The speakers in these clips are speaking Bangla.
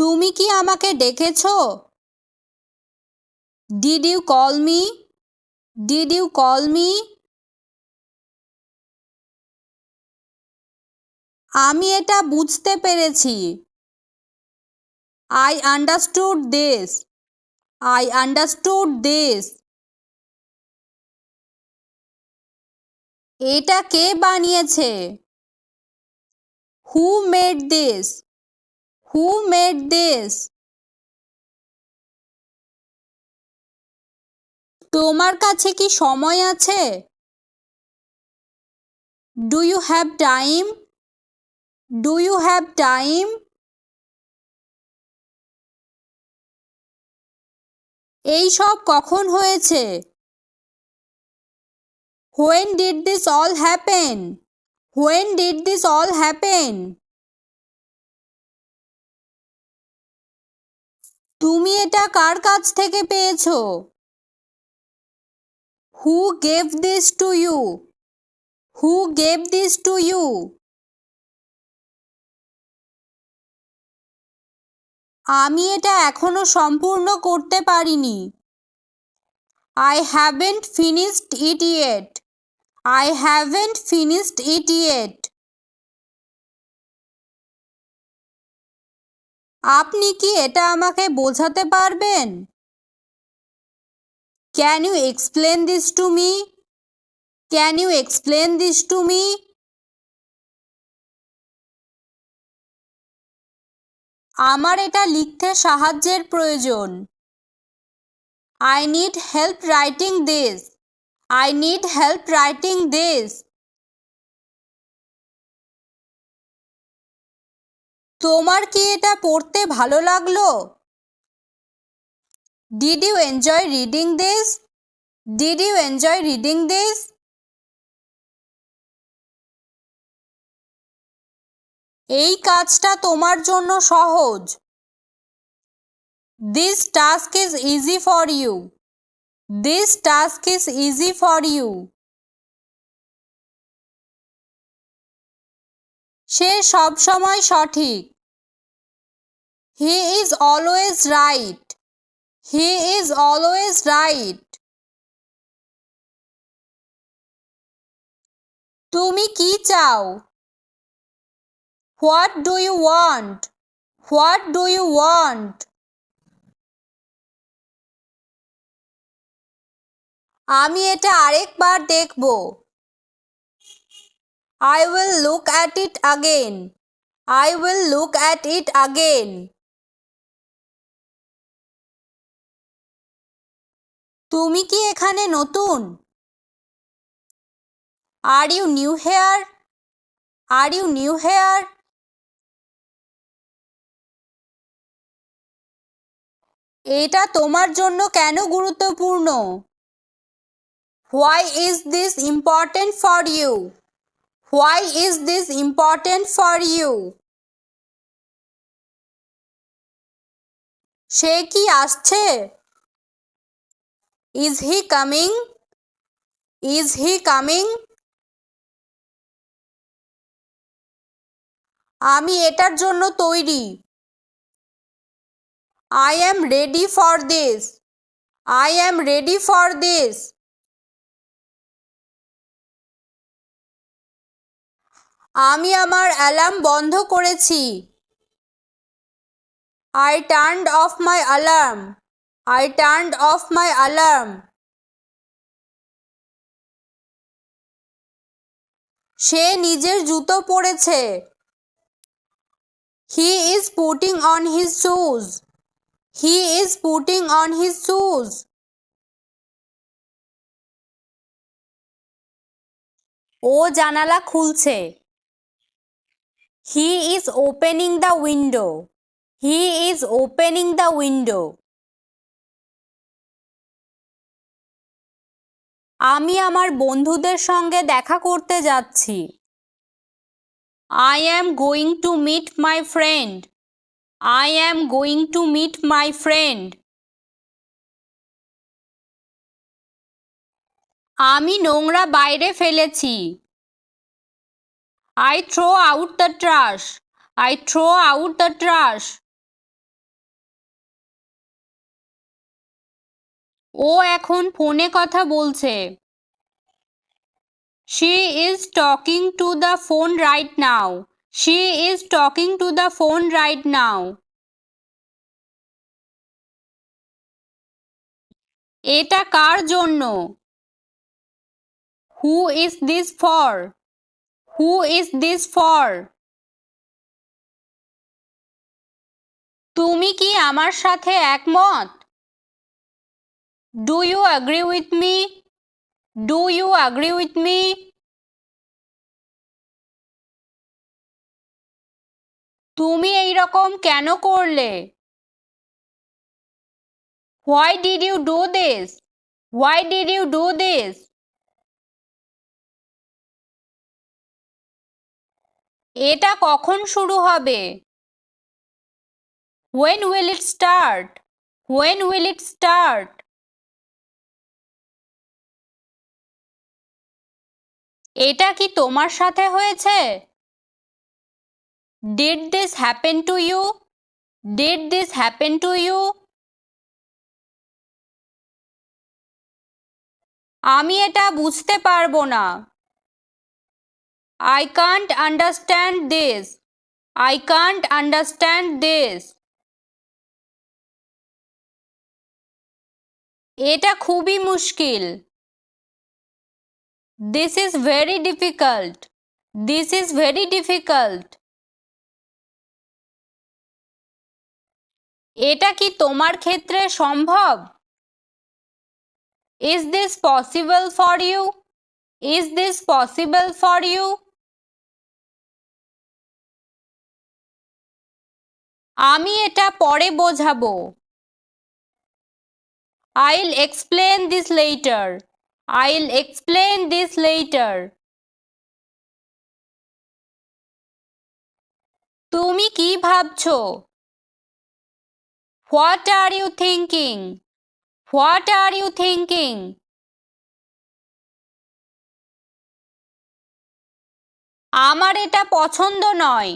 তুমি কি আমাকে ডেকেছ did you call me did you call me আমি এটা বুঝতে পেরেছি। I understood this I understood this এটা কে বানিয়েছে? Who made this who made this তোমার কাছে কি সময় আছে? Do you have time do you have time এই সব কখন হয়েছে? When did this all happen when did this all happen তুমি এটা কার কাছ থেকে পেয়েছ? Who gave this to you who gave this to you আমি এটা এখনও সম্পূর্ণ করতে পারিনি। I haven't finished it yet I haven't finished it yet আপনি কি এটা আমাকে বোঝাতে পারবেন? Can you explain this to me can you explain this to me আমার এটা লিখতে সাহায্যের প্রয়োজন। I need help writing this I need help writing this তোমার কি এটা পড়তে ভালো লাগল? Did you enjoy reading this did you enjoy reading this এই কাজটা তোমার জন্য সহজ। This task is easy for you this task is easy for you সে সব সময় সঠিক। He is always right he is always right তুমি কি চাও? What do you want what do you want আমি এটা আরেকবার দেখব। I will look at it again I will look at it again তুমি কি এখানে নতুন? Are you new here are you new here এটা তোমার জন্য কেন গুরুত্বপূর্ণ? Why is this important for you why is this important for you সে কি আসছে? Is he coming is he coming আমি এটার জন্য তৈরি। I am ready for this I am ready for this আমি আমার অ্যালার্ম বন্ধ করেছি। I turned off my alarm I turned off my alarm সে নিজের জুতো পরেছে। He is putting on his shoes he is putting on his shoes ও জানালা খুলছে। He is opening the window he is opening the window আমি আমার বন্ধুদের সঙ্গে দেখা করতে যাচ্ছি। I am going to meet my friend I am going to meet my friend আমি নোংরা বাইরে ফেলেছি। I throw out the trash I throw out the trash ও এখন ফোনে কথা বলছে। She is talking to the phone right now she is talking to the phone right now এটা কার জন্য? Who is this for who is this for তুমি কি আমার সাথে একমত? Do you agree with me do you agree with me তুমি এই রকম কেন করলে? Why did you do this why did you do this এটা কখন শুরু হবে? When will it start? When will it start? এটা কি তোমার সাথে হয়েছে? Did this happen to you did this happen to you আমি এটা বুঝতে পারব না। I can't understand this I can't understand this এটা খুবই মুশকিল। This is very difficult this is very difficult এটা কি তোমার ক্ষেত্রে সম্ভব? Is this possible for you is this possible for you আমি এটা পরে বোঝাবো। I'll explain this later. I'll explain this later. তুমি কি ভাবছ? What are you thinking what are you thinking আমার এটা পছন্দ নয়।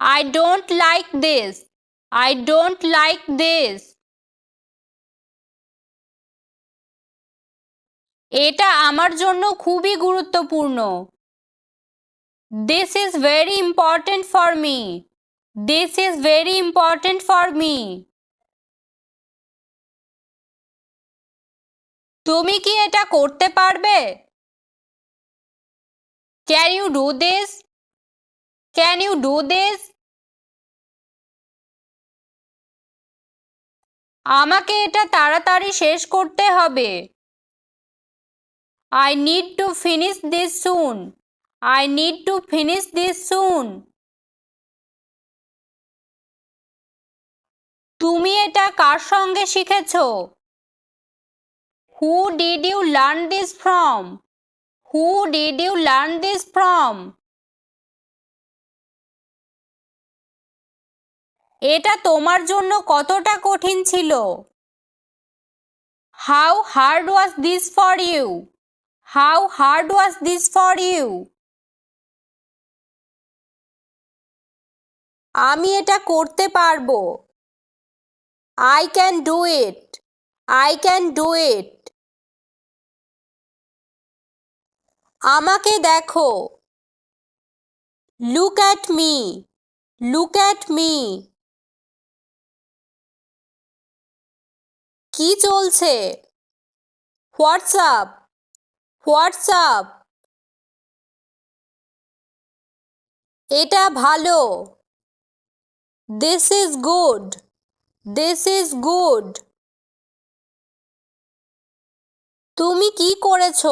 I don't like this I don't like this এটা আমার জন্য খুবই গুরুত্বপূর্ণ। This is very important for me this is very important for me তুমি কি এটা করতে পারবে? Can you do this can you do this আমাকে এটা তাড়াতাড়ি শেষ করতে হবে। I need to finish this soon. I need to finish this soon. তুমি এটা কার সঙ্গে শিখেছো? Who did you learn this from who did you learn this from এটা তোমার জন্য কতটা কঠিন ছিল? How hard was this for you how hard was this for you আমি এটা করতে পারব। I can do it I can do it আমাকে দেখো। Look at me look at me কি চলছে? WhatsApp WhatsApp. এটা ভালো। This is good this is good তুমি কি করেছ?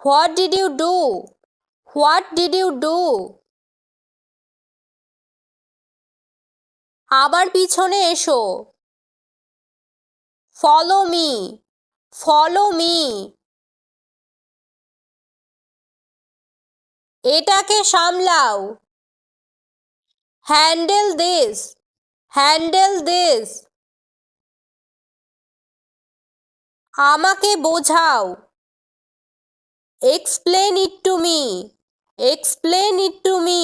What did you do what did you do আবার পিছনে এসো। ফলো মি ফলো মি এটাকে সামলাও। হ্যান্ডেল দিস হ্যান্ডেল দিস আমাকে বোঝাও। Explain it to me explain it to me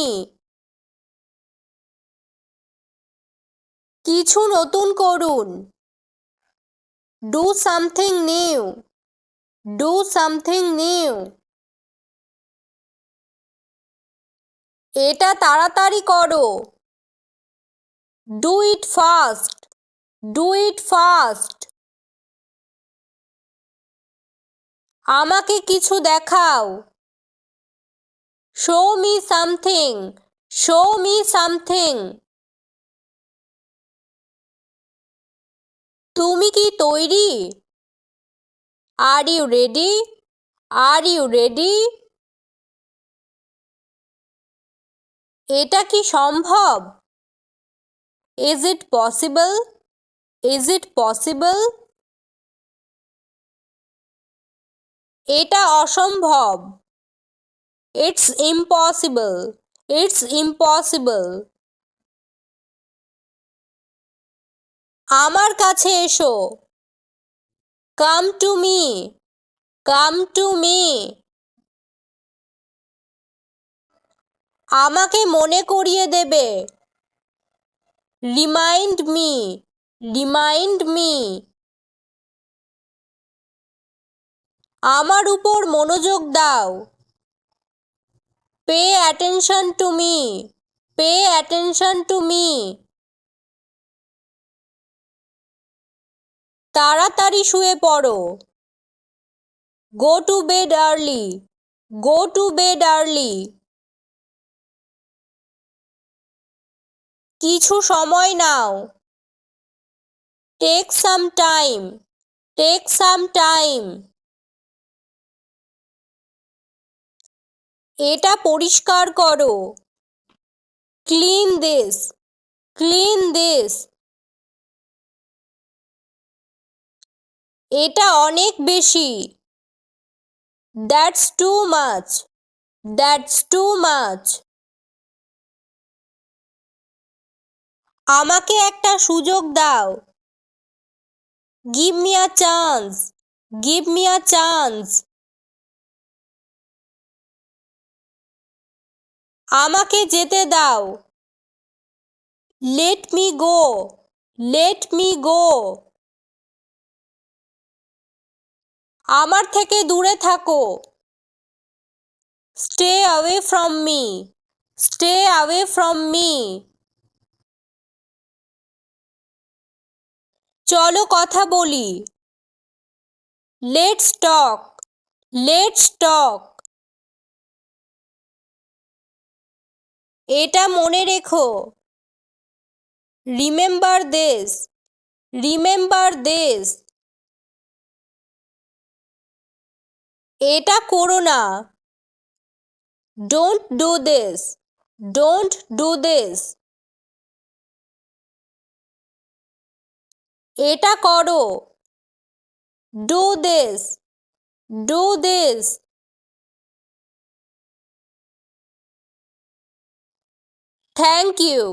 কিছু নতুন করুন। Do something new do something new এটা তাড়াতাড়ি করো। Do it fast do it fast আমাকে কিছু দেখাও। Show me something show me something তুমি কি তৈরি? Are you ready are you ready এটা কি সম্ভব? Is it possible is it possible এটা অসম্ভব। ইটস ইম্পসিবল ইটস ইম্পসিবল আমার কাছে এসো। Come to me come to me আমাকে মনে করিয়ে দেবে। রিমাইন্ড মি রিমাইন্ড মি আমার উপর মনোযোগ দাও। Pay attention to me pay attention to me তাড়াতাড়ি শুয়ে পড়ো। Go to bed early go to bed early কিছু সময় নাও। Take some time take some time এটা পরিষ্কার করো। ক্লিন দিস ক্লিন দিস এটা অনেক বেশি। That's too much that's too much আমাকে একটা সুযোগ দাও। Give me a chance give me a chance আমাকে যেতে দাও। Let me go let me go আমার থেকে দূরে থাকো। Stay away from me stay away from me চলো কথা বলি। লেটস টক লেটস টক এটা মনে রেখো। রিমেম্বার দিস রিমেম্বার দিস এটা করো না। Don't do this don't do this এটা করো। Do this do this thank you